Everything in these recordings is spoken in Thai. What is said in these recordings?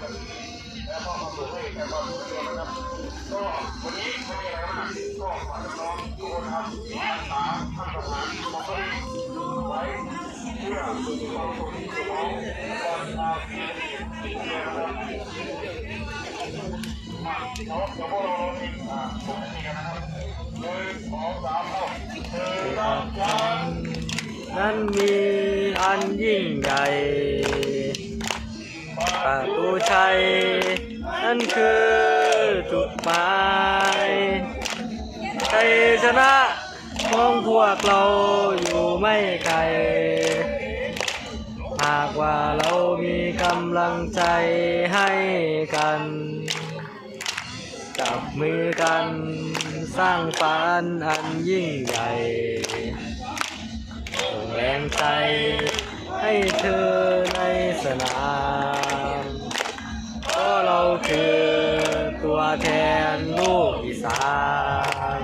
กันแล้วก็มาสู่ให้แต่ความรู้เรื่องนะครับก็วันนี้ไม่มีอะไรมากก็ฝากน้องทุกคนครับรักษาท่านประธานมาต้นไว้เพื่อสุขอความตาดีนะครับเดี๋ยวพวกเราเองอ่าผมนะครับนึ่งสองสามเข้าเธอรักฉันนั้นมีอันยิ่งใหญ่ นั่นคือจุดหมายชัยชนะของพวกเราอยู่ไม่ไกล หากว่าเรามีกำลังใจให้กัน จับมือกันสร้างฝันอันยิ่งใหญ่ส่งแรงใจให้เธอในสนาม คือตัวแทนลูกอีสาน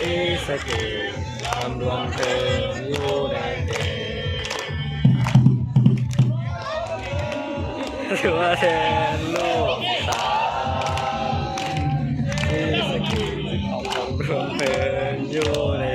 อีสเกตคำรวงเธออยู่ในเดตัวแทนลูกอีสานอีสเกตคำรวงเธออยู่